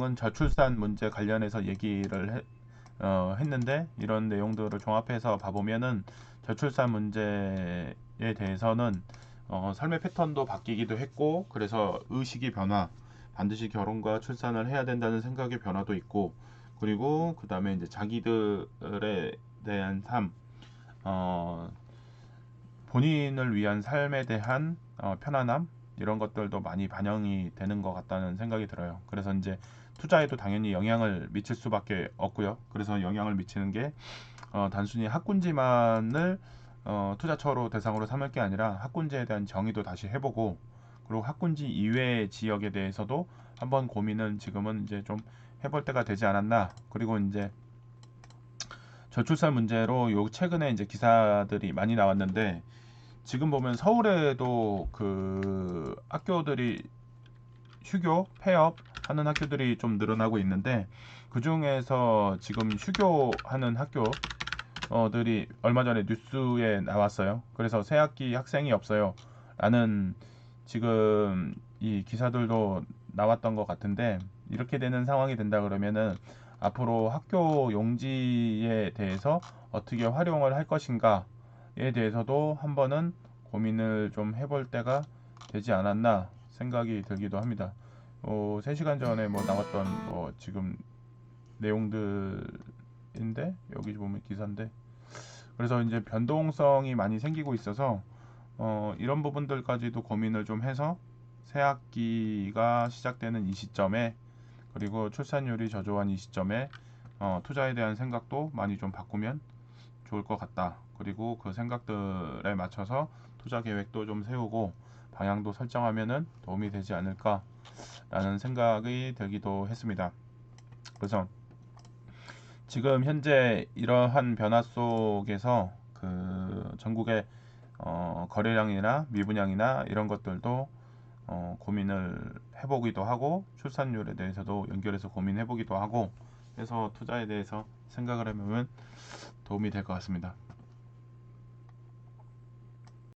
내용은 저출산 문제 관련해서 얘기를 해- 어, 했는데 이런 내용들을 종합해서 봐보면은 저출산 문제에 대해서는 어, 삶의 패턴도 바뀌기도 했고 그래서 의식의 변화 반드시 결혼과 출산을 해야 된다는 생각의 변화도 있고 그리고 그 다음에 이제 자기들에 대한 삶 어, 본인을 위한 삶에 대한 어, 편안함 이런 것들도 많이 반영이 되는 것 같다는 생각이 들어요. 그래서 이제 투자에도 당연히 영향을 미칠 수밖에 없고요. 그래서 영향을 미치는 게 어, 단순히 학군지만을 어, 투자처로 대상으로 삼을 게 아니라 학군지에 대한 정의도 다시 해보고 그리고 학군지 이외의 지역에 대해서도 한번 고민은 지금은 이제 좀 해볼 때가 되지 않았나. 그리고 이제 저출산 문제로 요 최근에 이제 기사들이 많이 나왔는데 지금 보면 서울에도 그 학교들이 휴교, 폐업 하는 학교들이 좀 늘어나고 있는데 그 중에서 지금 휴교하는 학교들이 얼마 전에 뉴스에 나왔어요. 그래서 새 학기 학생이 없어요. 라는 지금 이 기사들도 나왔던 것 같은데 이렇게 되는 상황이 된다 그러면은 앞으로 학교 용지에 대해서 어떻게 활용을 할 것인가 에 대해서도 한 번은 고민을 좀 해볼 때가 되지 않았나 생각이 들기도 합니다. 어, 3시간 전에 뭐 나왔던 뭐 지금 내용들인데 여기 보면 기사인데 그래서 이제 변동성이 많이 생기고 있어서 어, 이런 부분들까지도 고민을 좀 해서 새 학기가 시작되는 이 시점에 그리고 출산율이 저조한 이 시점에 어, 투자에 대한 생각도 많이 좀 바꾸면 좋을 것 같다. 그리고 그 생각들에 맞춰서 투자 계획도 좀 세우고 방향도 설정하면은 도움이 되지 않을까라는 생각이 들기도 했습니다. 그래서 지금 현재 이러한 변화 속에서 그 전국의 어, 거래량이나 미분양이나 이런 것들도 어, 고민을 해보기도 하고 출산율에 대해서도 연결해서 고민해보기도 하고 해서 투자에 대해서 생각을 해보면 도움이 될 것 같습니다.